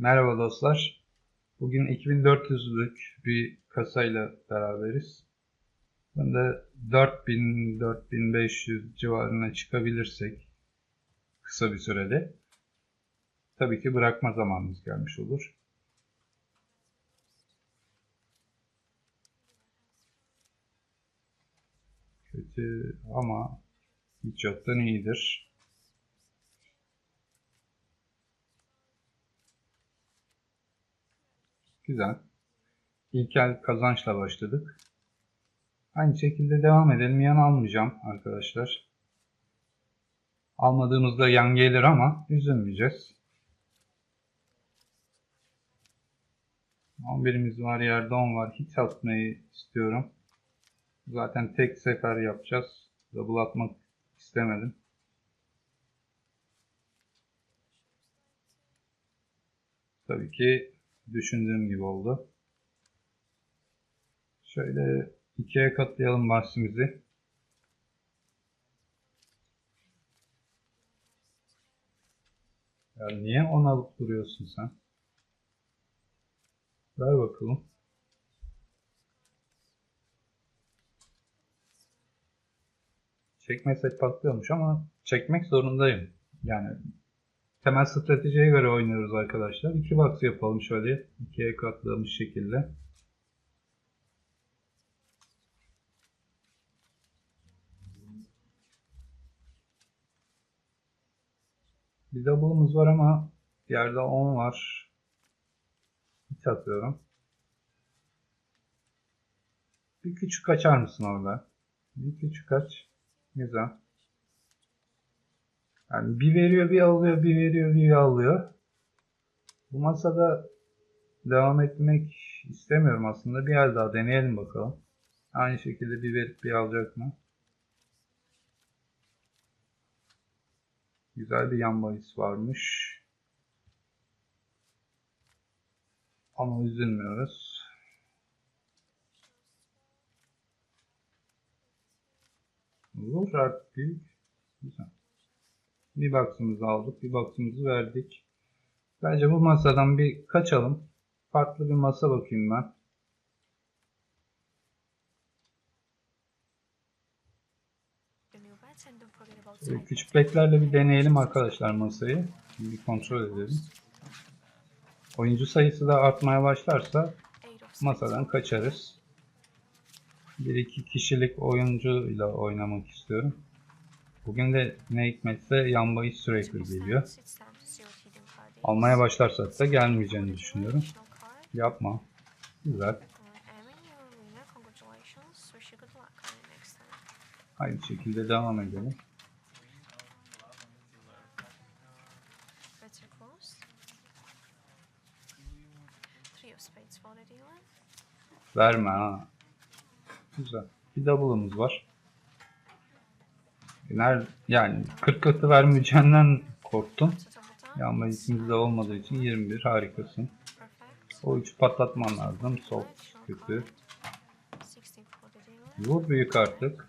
Merhaba dostlar. Bugün 2400'lük bir kasayla beraberiz. Ben de 4000-4500 civarına çıkabilirsek kısa bir sürede tabii ki bırakma zamanımız gelmiş olur. Kötü ama hiç yoktan iyidir. Güzel. İlk el kazançla başladık. Aynı şekilde devam edelim. Yan almayacağım arkadaşlar. Almadığımızda yan gelir ama üzülmeyeceğiz. 11'imiz var, yerde 10 var. Hiç atmayı istiyorum. Zaten tek sefer yapacağız. Double atmak istemedim. Tabii ki düşündüğüm gibi oldu. Şöyle ikiye katlayalım bahsimizi. Ya niye onu alıp duruyorsun sen? Ver bakalım. Çekmesek patlıyormuş ama çekmek zorundayım. Yani temel stratejiye göre oynuyoruz arkadaşlar. İki box yapalım şöyle ikiye katlamış şekilde. Bir double'ımız var ama yerde 10 var. Hiç atıyorum. Bir küçük açar mısın orada? Bir küçük aç. Güzel. Yani bir veriyor bir alıyor, bir veriyor bir alıyor. Bu masada devam etmek istemiyorum aslında. Bir yer daha deneyelim bakalım. Aynı şekilde bir verip bir alacak mı? Güzel bir yan bahis varmış. Ama üzülmüyoruz. Olur artık. Güzel. Bir box'ımızı aldık, bir box'ımızı verdik. Bence bu masadan bir kaçalım. Farklı bir masa bakayım ben. Küçük beklerle bir deneyelim arkadaşlar masayı. Bir kontrol edelim. Oyuncu sayısı da artmaya başlarsa masadan kaçarız. Bir iki kişilik oyuncuyla oynamak istiyorum. Bugün de ne hikmetse yan bahis sürekli geliyor. Almaya başlarsak da gelmeyeceğini düşünüyorum. Yapma. Güzel. Aynı şekilde devam edelim. Verme ha. Güzel. Bir double'ımız var. Ner yani 40 katı vermeyeceğinden korktum. Ama ikimizde olmadığı için 21 harikasın. O 3 patlatman lazım. Sol kötü. Vur büyük artık.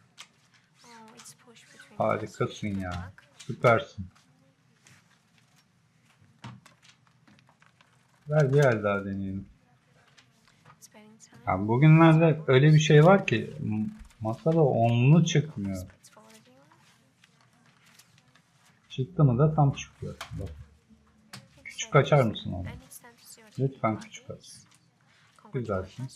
Harikasın ya. Süpersin. Ver bir yer daha deneyelim. Ya bugünlerde öyle bir şey var ki masada onlu çıkmıyor. Çıktı mı da tam çıkıyor. Bak. Küçük açar mısın onu? Lütfen küçük aç. Güzelsin.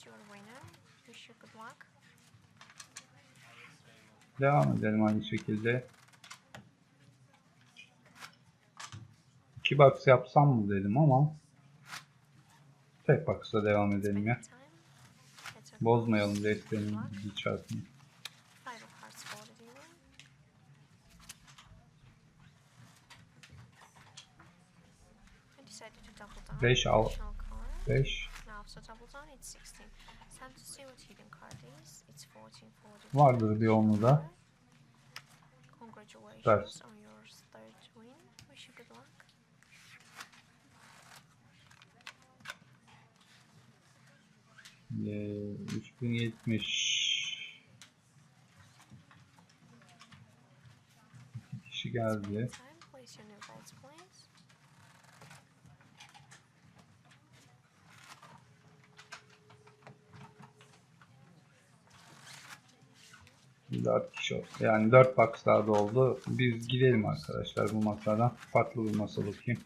Devam edelim aynı şekilde. İki box yapsam mı dedim ama tek box'la devam edelim ya. Bozmayalım desteğinin gidişatını. 5 al. 5. Vardır bir onu da. Süpersin. Ee, 3070 İki kişi geldi. 4 kişi oldu. Yani 4 box daha doldu. Biz gidelim arkadaşlar bu masadan. Farklı bir masa bakayım.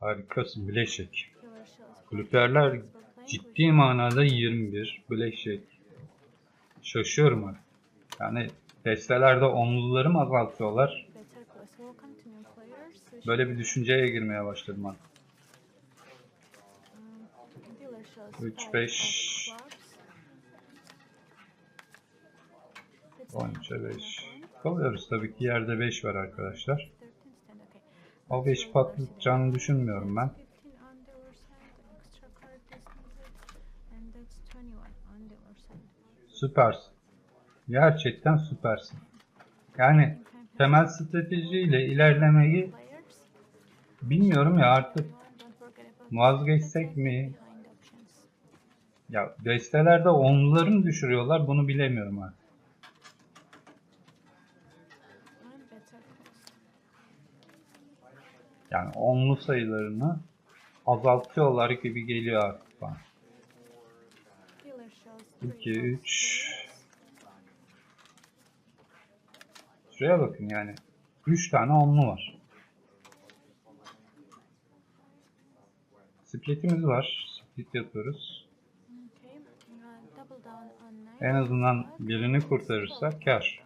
Harikasın bileşik. Kulüplerler ciddi manada 21 bileşik. Şaşıyorum artık. Yani destelerde onluları mı azaltıyorlar? Böyle bir düşünceye girmeye başladım artık. 3, 5, 13'e 5. Kalıyoruz tabii ki yerde 5 var arkadaşlar. O 5 patlayacağını düşünmüyorum ben. Süpersin. Gerçekten süpersin. Yani temel stratejiyle ilerlemeyi bilmiyorum ya artık vazgeçsek mi? Ya destelerde onluları mı düşürüyorlar bunu bilemiyorum artık. Yani onlu sayılarını azaltıyorlar gibi geliyor artık bana. 2, 3 Şuraya bakın yani. 3 tane onlu var. Split'imiz var. Split yapıyoruz. En azından birini kurtarırsak kar.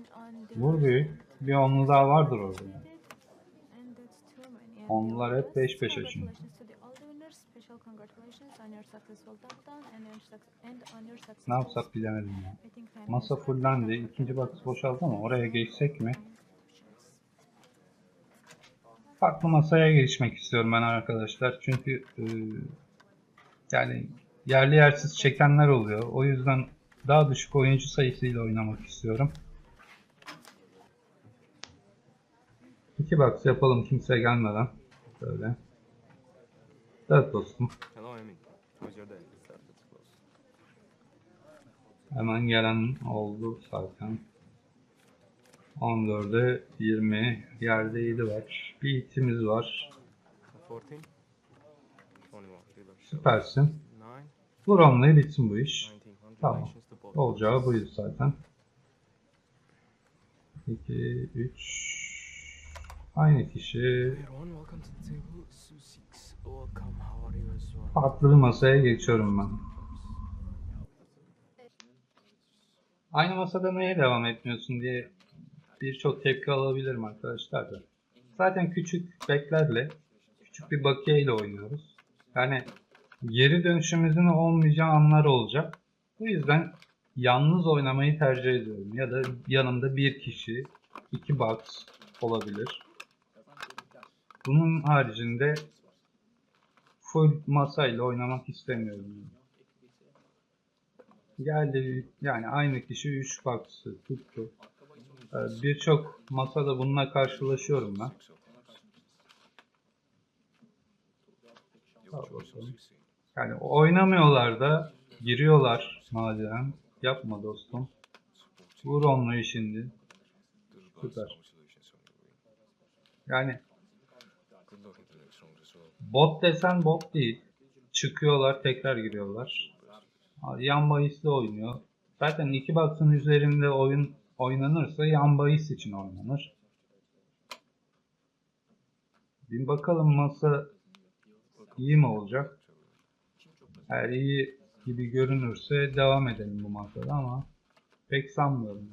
13 on the Vur büyük. Bir onlu daha vardır orada yani. Onlar hep the peş successful Ne yapsak bilemedim ya. Masa fullendi. İkinci box boşaldı ama oraya geçsek mi? Farklı masaya geçmek istiyorum ben arkadaşlar. Çünkü e, yani yerli yersiz çekenler oluyor. O yüzden daha düşük oyuncu sayısıyla oynamak istiyorum. İki box yapalım kimse gelmeden. Böyle. Evet dostum. Hemen gelen oldu zaten. 14'e 20 yerde 7 var. Bir itimiz var. 14? 21. Dealer show. Süpersin. 9? Vur onunla bitsin bu iş. 19. Tamam. Olacağı buydu zaten. 2, 3 Aynı kişi farklı masaya geçiyorum ben. Aynı masada neye devam etmiyorsun diye birçok tepki alabilirim arkadaşlar da. Zaten küçük beklerle, küçük bir bakiye ile oynuyoruz. Yani geri dönüşümüzün olmayacağı anlar olacak. Bu yüzden yalnız oynamayı tercih ediyorum. Ya da yanımda bir kişi, iki box olabilir. Bunun haricinde full masayla oynamak istemiyorum. Geldi yani aynı kişi 3 box'ı tuttu. Ee, Birçok masada bununla karşılaşıyorum ben. Yani oynamıyorlar da giriyorlar madem. Yapma dostum. Vur onları şimdi. Süper. Yani bot desen bot değil. Çıkıyorlar tekrar giriyorlar. Yan bahisle oynuyor. Zaten iki box'ın üzerinde oyun oynanırsa yan bahis için oynanır. Bir bakalım masa iyi mi olacak? Eğer iyi gibi görünürse devam edelim bu masada ama pek sanmıyorum.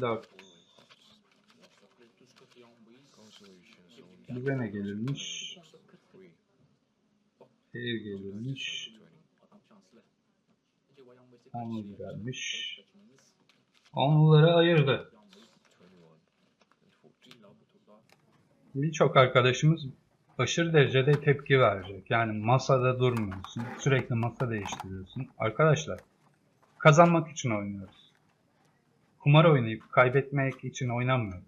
Dört. Bize gelirmiş? Şehir gelirmiş. Onlu gelmiş. Onluları ayırdı. birçok arkadaşımız aşırı derecede tepki verecek. Yani masada durmuyorsun, sürekli masa değiştiriyorsun. Arkadaşlar, kazanmak için oynuyoruz. Kumar oynayıp kaybetmek için oynamıyoruz.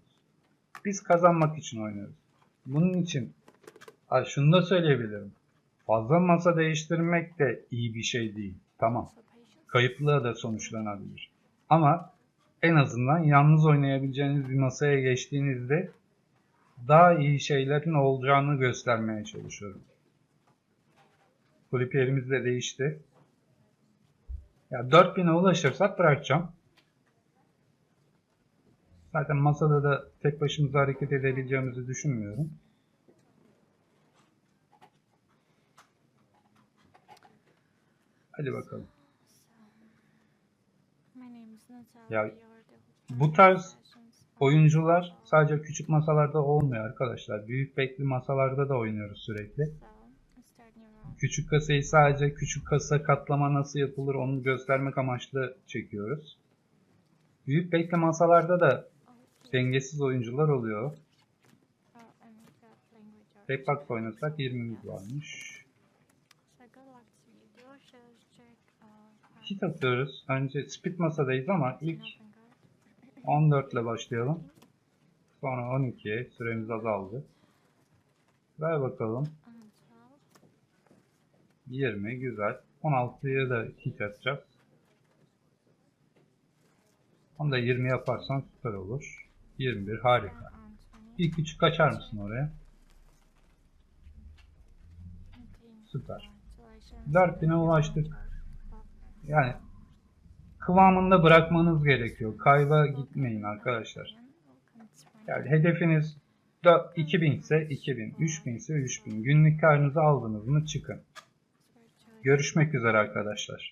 Biz kazanmak için oynuyoruz. Bunun için şunu da söyleyebilirim. Fazla masa değiştirmek de iyi bir şey değil. Tamam. Kayıplığa da sonuçlanabilir. Ama en azından yalnız oynayabileceğiniz bir masaya geçtiğinizde daha iyi şeylerin olacağını göstermeye çalışıyorum. Kulüp yerimiz de değişti. Ya 4000'e ulaşırsak bırakacağım. Zaten masada da tek başımıza hareket edebileceğimizi düşünmüyorum. Hadi bakalım. Ya, bu tarz. Oyuncular sadece küçük masalarda olmuyor arkadaşlar. Büyük bekli masalarda da oynuyoruz sürekli. Küçük kasayı sadece küçük kasa katlama nasıl yapılır onu göstermek amaçlı çekiyoruz. Büyük bekli masalarda da. Dengesiz oyuncular oluyor. Tek box oynasak 20'miz varmış. Uh, Hit atıyoruz. Önce speed masadayız ama ilk nothing good. 14 ile başlayalım. Sonra 12'ye süremiz azaldı. Ver bakalım. And 12. 20 güzel. 16'ya da hit atacağız. Onu da 20 yaparsan süper olur. 21 harika. And on 20. İlk küçük kaçar mısın oraya? Süper. Congratulations. 4000'e ulaştık. Yani kıvamında bırakmanız gerekiyor. Kayba gitmeyin arkadaşlar. Yani hedefiniz da 2000 ise 2000, 3000 ise 3000. Günlük karnınızı aldınız mı çıkın. Görüşmek üzere arkadaşlar.